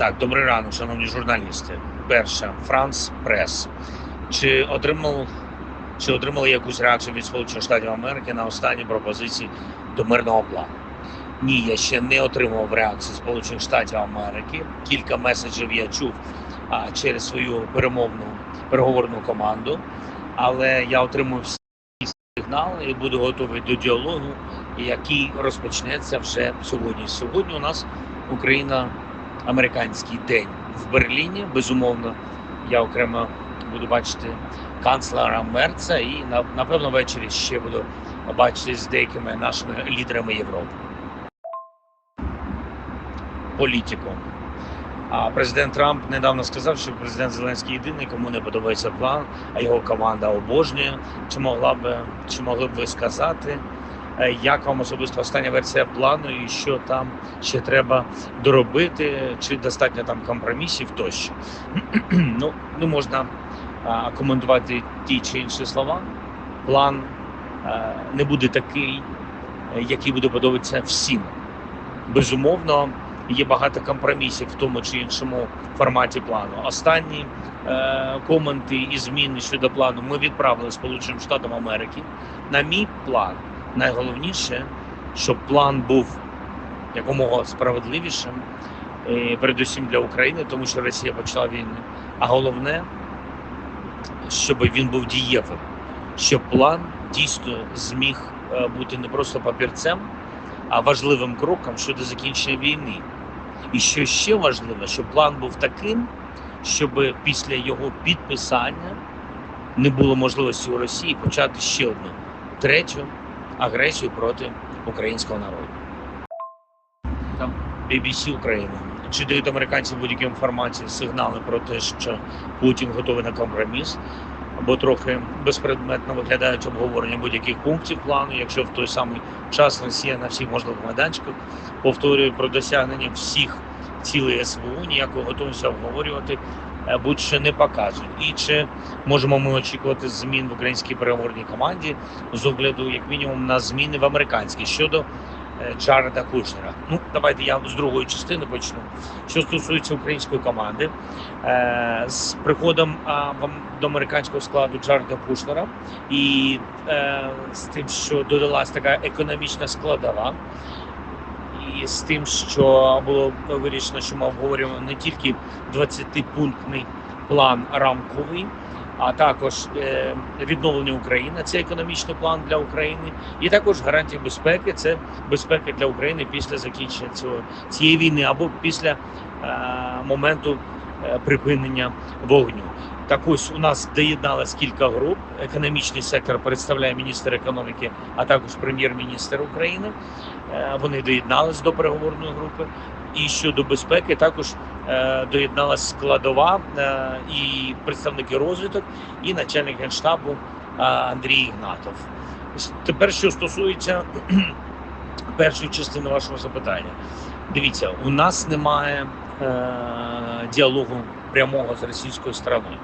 Так, добрий ранок, шановні журналісти. Перше, Франс Прес. Чи отримав чи отримали якусь реакцію від Сполучених Штатів Америки на останні пропозиції до мирного плану? Ні, я ще не отримав реакції Сполучених Штатів Америки. Кілька меседжів я чув а, через свою перемовну переговорну команду, але я отримав всі сигнали і буду готовий до діалогу, який розпочнеться вже сьогодні. Сьогодні у нас Україна американський день в Берліні. Безумовно, я окремо буду бачити канцлера Мерца і напевно ввечері ще буду бачити з деякими нашими лідерами Європи. Політику. А президент Трамп недавно сказав, що президент Зеленський єдиний, кому не подобається план, а його команда обожнює. Чи могла б чи могли б ви сказати, як вам особисто остання версія плану і що там ще треба доробити, чи достатньо там компромісів тощо. ну, не можна а, коментувати ті чи інші слова. План а, не буде такий, е, який буде подобатися всім. Безумовно, є багато компромісів в тому чи іншому форматі плану. Останні е, коменти і зміни щодо плану ми відправили Сполученим Штатам Америки. На мій план найголовніше, щоб план був якомога справедливішим, е, передусім для України, тому що Росія почала війну. А головне, щоб він був дієвим, щоб план дійсно зміг е, бути не просто папірцем, а важливим кроком щодо закінчення війни. І що ще важливо, щоб план був таким, щоб після його підписання не було можливості у Росії почати ще одну третю агресію проти українського народу. Там BBC Україна. Чи дають американці будь-які інформації, сигнали про те, що Путін готовий на компроміс, або трохи безпредметно виглядають обговорення будь-яких пунктів плану, якщо в той самий час Росія на всіх можливих майданчиках повторює про досягнення всіх цілей СВУ, ніякої готовності обговорювати будь-що не показують. І чи можемо ми очікувати змін в українській переговорній команді з огляду, як мінімум, на зміни в американській щодо е, Джареда Кушнера? Ну, давайте я з другої частини почну. Що стосується української команди, е, з приходом до американського складу Джареда Кушнера і е, з тим, що додалась така економічна складова, і з тим, що було вирішено, що ми обговорюємо не тільки 20-пунктний план рамковий, а також е, відновлення України. Це економічний план для України, і також гарантія безпеки. Це безпека для України після закінчення цього цієї війни або після е, моменту е, припинення вогню. Так ось у нас доєдналось кілька груп. Економічний сектор представляє міністр економіки, а також прем'єр-міністр України. Е, Вони доєднались до переговорної групи. І щодо безпеки також е, доєдналась складова е, і представники розвиток, і начальник генштабу Андрій Ігнатов. Тепер, що стосується першої частини вашого запитання, дивіться, у нас немає діалогу прямого з російською стороною.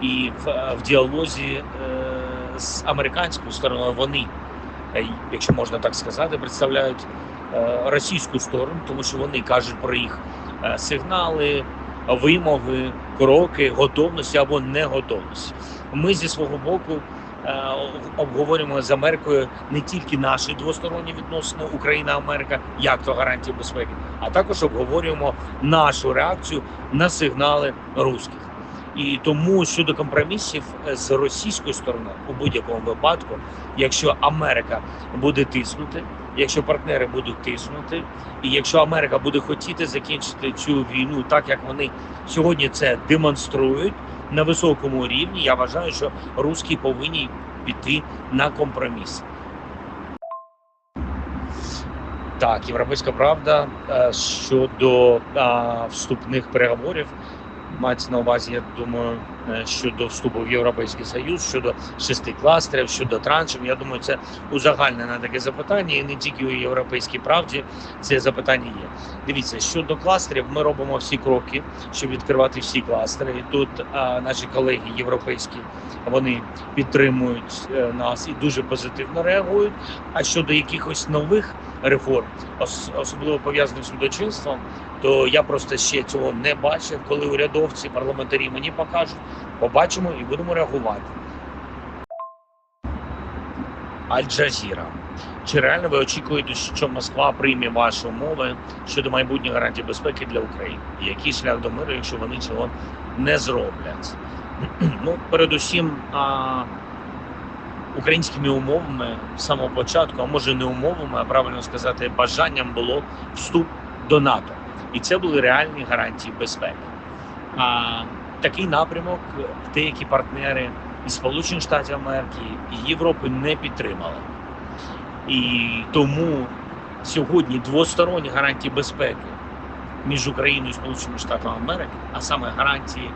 І в, в діалозі е, з американською стороною вони, е, якщо можна так сказати, представляють е, російську сторону, тому що вони кажуть про їх сигнали, вимоги, кроки, готовності або неготовності. Ми зі свого боку обговорюємо з Америкою не тільки наші двосторонні відносини Україна-Америка, як то гарантії безпеки, а також обговорюємо нашу реакцію на сигнали русських. І тому щодо компромісів е, з російською стороною у будь-якому випадку, якщо Америка буде тиснути, якщо партнери будуть тиснути, і якщо Америка буде хотіти закінчити цю війну так, як вони сьогодні це демонструють на високому рівні, я вважаю, що русські повинні піти на компроміс. Так, європейська правда е, щодо а, вступних переговорів мається на увазі, я думаю, е, щодо вступу в Європейський Союз, щодо шести кластерів, щодо траншів. Я думаю, це узагальнене таке запитання, і не тільки у європейській правді це запитання є. Дивіться, щодо кластерів, ми робимо всі кроки, щоб відкривати всі кластери. І тут а, наші колеги європейські вони підтримують е, нас і дуже позитивно реагують. А щодо якихось нових реформ, особливо пов'язаних з судочинством, то я просто ще цього не бачив. Коли урядовці, парламентарі мені покажуть, побачимо і будемо реагувати. Аль-Джазіра. Чи реально ви очікуєте, що Москва прийме ваші умови щодо майбутніх гарантій безпеки для України? Який шлях до миру, якщо вони цього не зроблять? Ну, передусім, а, українськими умовами з самого початку, а може не умовами, а правильно сказати, бажанням було вступ до НАТО. І це були реальні гарантії безпеки. А такий напрямок деякі партнери із Сполучених Штатів Америки і Європи не підтримали. І тому сьогодні двосторонні гарантії безпеки між Україною і Сполученими Штатами Америки, а саме гарантії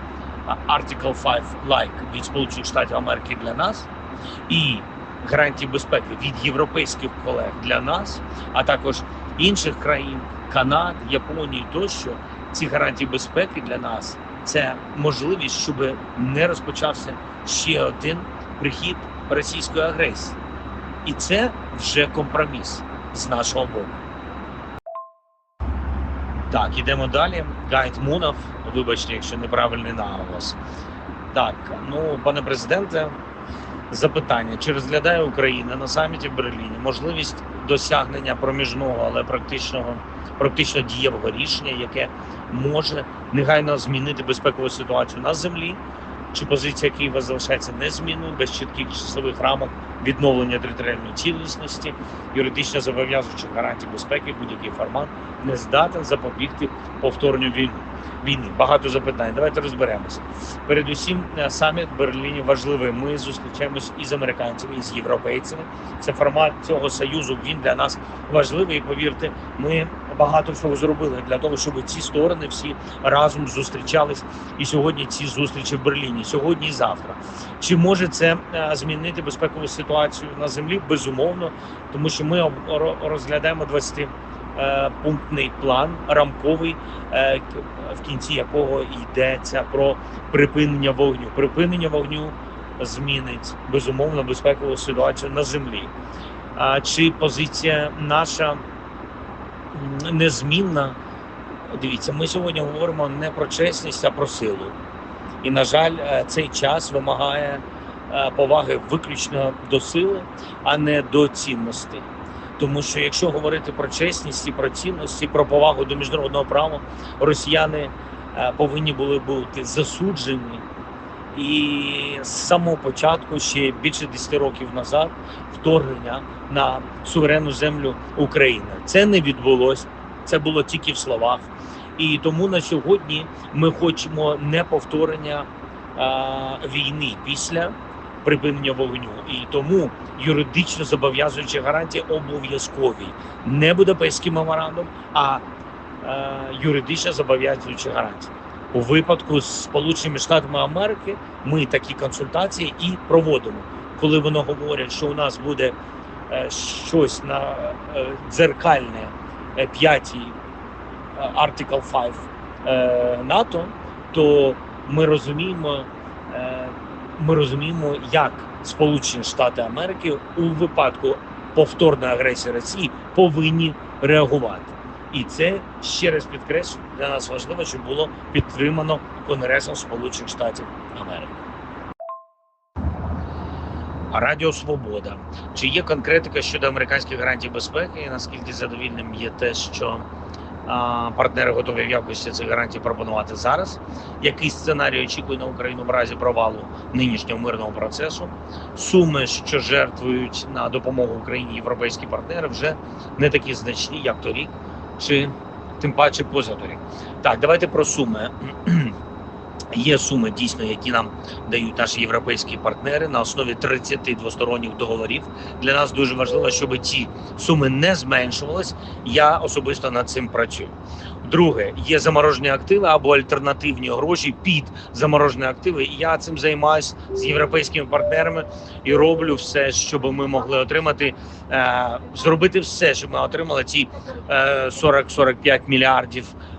Article 5 like від Сполучених Штатів Америки для нас, і гарантії безпеки від європейських колег для нас, а також інших країн, Канад, Японії тощо, ці гарантії безпеки для нас це можливість, щоб не розпочався ще один прихід російської агресії. І це вже компроміс з нашого боку. Так, ідемо далі. Гайд Мунов, вибачте, якщо неправильний наголос. Так, ну, пане президенте, запитання: чи розглядає Україна на саміті в Берліні можливість досягнення проміжного, але практичного, практично дієвого рішення, яке може негайно змінити безпекову ситуацію на землі? Чи позиція Києва залишається незмінною без чітких часових рамок відновлення територіальної цілісності, юридично зобов'язуючих гарантій безпеки, будь-який формат не здатен запобігти повторню війни. Війни багато запитань. Давайте розберемося. Передусім, е, саміт в Берліні важливий. Ми зустрічаємось із американцями, і з європейцями. Це формат цього союзу. Він для нас важливий. І повірте, ми багато всього зробили для того, щоб ці сторони всі разом зустрічались. І сьогодні ці зустрічі в Берліні, сьогодні і завтра. Чи може це е, змінити безпекову ситуацію на землі? Безумовно, тому що ми розглядаємо 20 е, пунктний план рамковий, е, в кінці якого йдеться про припинення вогню. Припинення вогню змінить безумовно безпекову ситуацію на землі. А чи позиція наша незмінна? Дивіться, ми сьогодні говоримо не про чесність, а про силу. І, на жаль, е, цей час вимагає е, поваги виключно до сили, а не до цінностей. Тому що якщо говорити про чесність і про цінності, про повагу до міжнародного права, росіяни е, повинні були бути засуджені. І з самого початку, ще більше 10 років назад, вторгнення на суверенну землю України. Це не відбулося, це було тільки в словах. І тому на сьогодні ми хочемо не повторення а, війни після припинення вогню. І тому юридично зобов'язуючі гарантії обов'язкові. Не Будапештський меморандум, а е, юридично зобов'язуючі гарантії. У випадку з Сполученими Штатами Америки ми такі консультації і проводимо. Коли вони говорять, що у нас буде е, щось на е, дзеркальне е, п'ятій Article 5 е, НАТО, то ми розуміємо, ми розуміємо, як Сполучені Штати Америки у випадку повторної агресії Росії повинні реагувати. І це ще раз підкреслюю для нас важливо, щоб було підтримано Конгресом Сполучених Штатів Америки. Радіо Свобода. Чи є конкретика щодо американських гарантій безпеки? І наскільки задовільним є те, що а, партнери готові в якості цих гарантій пропонувати зараз? Який сценарій очікує на Україну в разі провалу нинішнього мирного процесу? Суми, що жертвують на допомогу Україні європейські партнери, вже не такі значні, як торік, чи тим паче позаторік. Так, давайте про суми. Є суми дійсно, які нам дають наші європейські партнери на основі 30 двосторонніх договорів. Для нас дуже важливо, щоб ці суми не зменшувались. Я особисто над цим працюю. Друге, є заморожені активи або альтернативні гроші під заморожені активи. Я цим займаюся з європейськими партнерами і роблю все, щоб ми могли отримати, е, зробити все, щоб ми отримали ці е, 40-45 мільярдів е,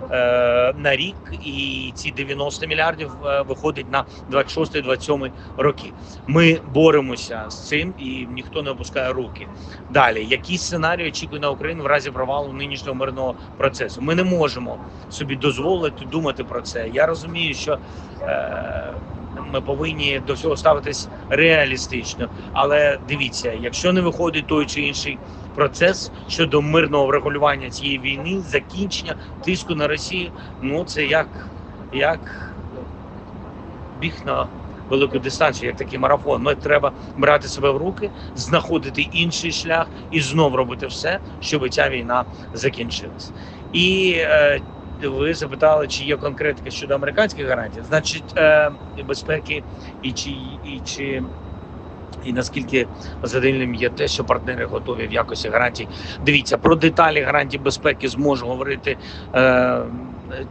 на рік, і ці 90 мільярдів е, виходить на 26-27 роки. Ми боремося з цим і ніхто не опускає руки. Далі, які сценарії очікує на Україну в разі провалу нинішнього мирного процесу? Ми не можемо собі дозволити думати про це. Я розумію, що е, ми повинні до всього ставитись реалістично. Але дивіться, якщо не виходить той чи інший процес щодо мирного врегулювання цієї війни, закінчення тиску на Росію, ну це як, як біг на велику дистанцію, як такий марафон. Ми треба брати себе в руки, знаходити інший шлях і знов робити все, щоб ця війна закінчилась. І е, ви запитали, чи є конкретика щодо американських гарантій, значить, е, безпеки, і чи і чи. І наскільки задовільним є те, що партнери готові в якості гарантій. Дивіться про деталі гарантій безпеки зможу говорити е,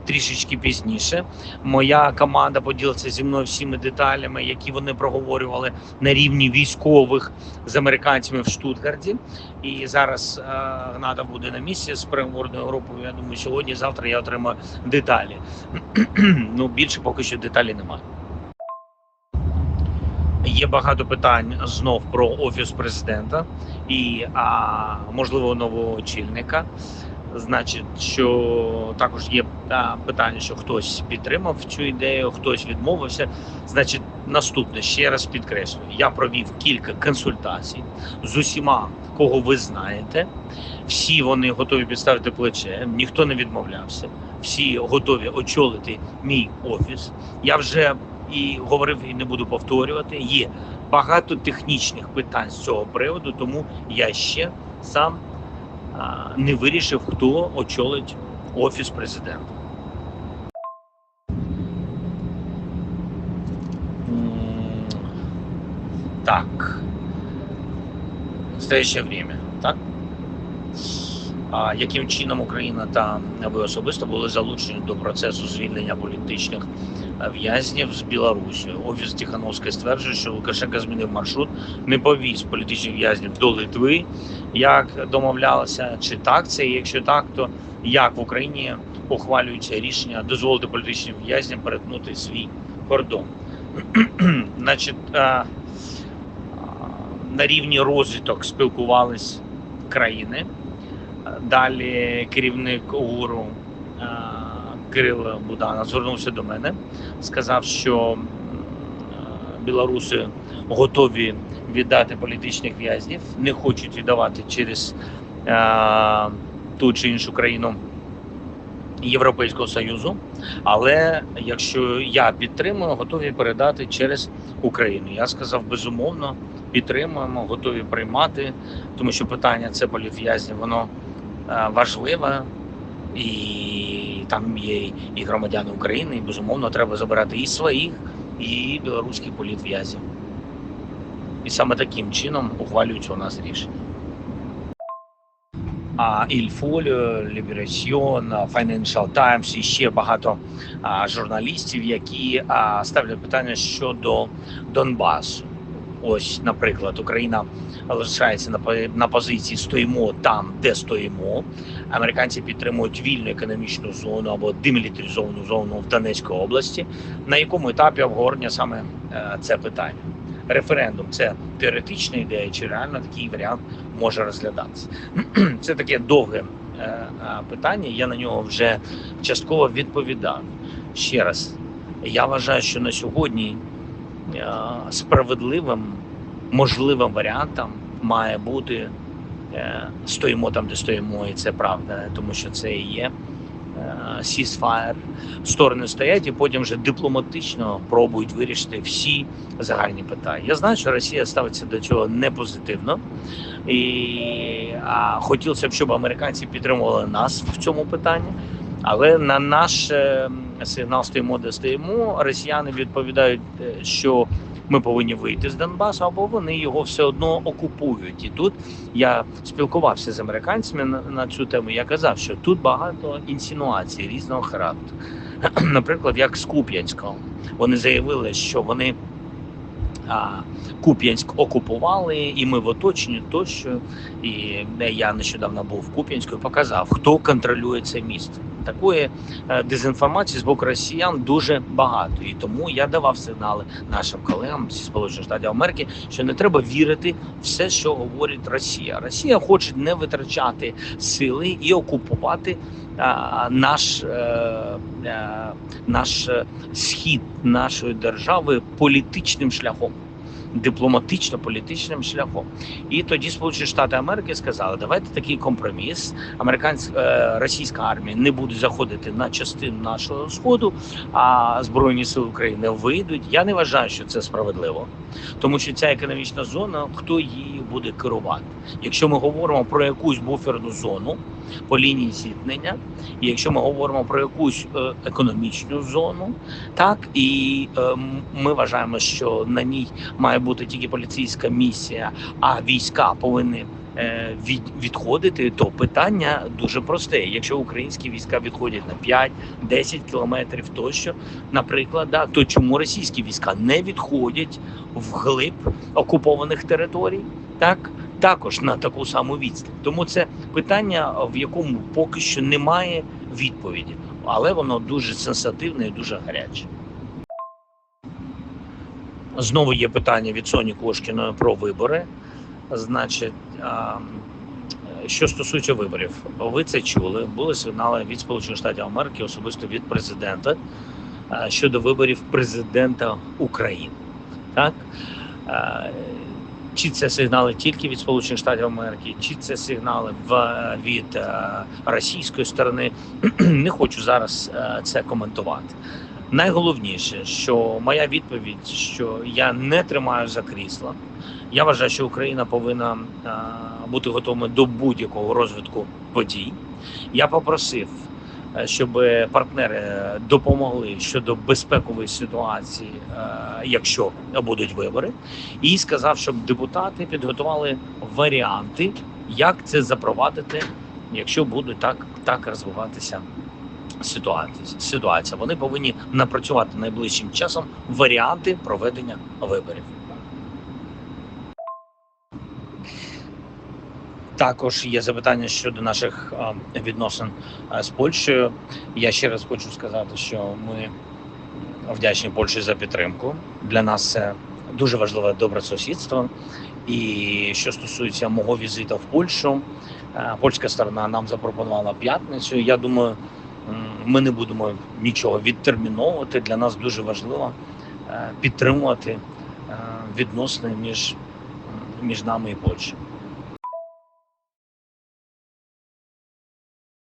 трішечки пізніше. Моя команда поділиться зі мною всіми деталями, які вони проговорювали на рівні військових з американцями в Штутгарті. І зараз е, Гната буде на місці з переговорною групою. Я думаю, сьогодні, завтра я отримаю деталі. ну більше поки що деталі немає. Є багато питань знов про офіс президента і а, можливо нового очільника. Значить, що також є питання, що хтось підтримав цю ідею, хтось відмовився. Значить, наступне ще раз підкреслюю: я провів кілька консультацій з усіма, кого ви знаєте. Всі вони готові підставити плече, ніхто не відмовлявся. Всі готові очолити мій офіс. Я вже і говорив, і не буду повторювати. Є багато технічних питань з цього приводу, тому я ще сам не вирішив, хто очолить офіс президента. Так. Настоящее время, так? Яким чином Україна та ви особисто були залучені до процесу звільнення політичних е, в'язнів з Білорусі? Офіс Тихановської стверджує, що Лукашенко змінив маршрут, не повіз політичних в'язнів до Литви, як домовлялося, чи так це? І якщо так, то як в Україні ухвалюється рішення дозволити політичним в'язням перетнути свій кордон? Значить, е, на рівні розвиток спілкувались країни. Далі керівник УГУРу е, Кирило Буданов звернувся до мене, сказав, що е, білоруси готові віддати політичних в'язнів, не хочуть віддавати через е, ту чи іншу країну Європейського Союзу. Але якщо я підтримую, готові передати через Україну. Я сказав, безумовно, підтримуємо, готові приймати, тому що питання це політв'язнів, воно е, важливе. І там є і громадяни України, і безумовно треба забирати і своїх, і білоруських політв'язів. І саме таким чином ухвалюються у нас рішення. А Folio, Liberation, Financial Times і ще багато журналістів, які ставлять питання щодо Донбасу. Ось, наприклад, Україна лишається на на позиції стоїмо там, де стоїмо. Американці підтримують вільну економічну зону або демілітаризовану зону в Донецькій області. На якому етапі обговорення саме е, це питання? Референдум це теоретична ідея, чи реально такий варіант може розглядатися? Це таке довге е, е, питання. Я на нього вже частково відповідав. Ще раз, я вважаю, що на сьогодні справедливим можливим варіантом має бути е, стоїмо там, де стоїмо, і це правда, тому що це і є е, ceasefire. Сторони стоять і потім вже дипломатично пробують вирішити всі загальні питання. Я знаю, що Росія ставиться до цього не позитивно, і а, хотілося б, щоб американці підтримували нас в цьому питанні. Але на наш е, сигнал стоїмо, де стоїмо. Росіяни відповідають, е, що ми повинні вийти з Донбасу, або вони його все одно окупують. І тут я спілкувався з американцями на, на цю тему. Я казав, що тут багато інсинуацій різного характеру. Наприклад, як з Куп'янського, вони заявили, що вони Куп'янськ окупували, і ми в оточенні тощо. І я нещодавно був в Куп'янську і показав, хто контролює це місто. Такої е, дезінформації з боку росіян дуже багато, і тому я давав сигнали нашим колегам зі Сполучених Штатів Америки, що не треба вірити все, що говорить Росія. Росія хоче не витрачати сили і окупувати наш, е, е, наш е, схід нашої держави політичним шляхом. Дипломатично-політичним шляхом, і тоді Сполучені Штати Америки сказали: давайте такий компроміс. Американська е, російська армія не буде заходити на частину нашого сходу, а збройні сили України вийдуть. Я не вважаю, що це справедливо, тому що ця економічна зона, хто її буде керувати? Якщо ми говоримо про якусь буферну зону по лінії зіткнення, і якщо ми говоримо про якусь е, економічну зону, так і е, ми вважаємо, що на ній має бути тільки поліцейська місія, а війська повинні е, від, відходити, то питання дуже просте. Якщо українські війська відходять на 5-10 кілометрів тощо, наприклад, да, то чому російські війська не відходять вглиб окупованих територій? Так також на таку саму відстань. Тому це питання, в якому поки що немає відповіді, але воно дуже сенсативне і дуже гаряче. Знову є питання від Соні Кошкіної про вибори. Значить, що стосується виборів, ви це чули. Були сигнали від Сполучених Штатів Америки, особисто від президента щодо виборів президента України. Так чи це сигнали тільки від Сполучених Штатів Америки, чи це сигнали від російської сторони? Не хочу зараз це коментувати. Найголовніше, що моя відповідь, що я не тримаю за крісла. Я вважаю, що Україна повинна е, бути готова до будь-якого розвитку подій. Я попросив, е, щоб партнери допомогли щодо безпекової ситуації, е, якщо будуть вибори, і сказав, щоб депутати підготували варіанти, як це запровадити, якщо буде так, так розвиватися ситуація. Вони повинні напрацювати найближчим часом варіанти проведення виборів. Також є запитання щодо наших відносин з Польщею. Я ще раз хочу сказати, що ми вдячні Польщі за підтримку. Для нас це дуже важливе добре сусідство. І що стосується мого візиту в Польщу, польська сторона нам запропонувала п'ятницю. Я думаю, ми не будемо нічого відтерміновувати. Для нас дуже важливо е, підтримувати е, відносини між, між нами і Польщею.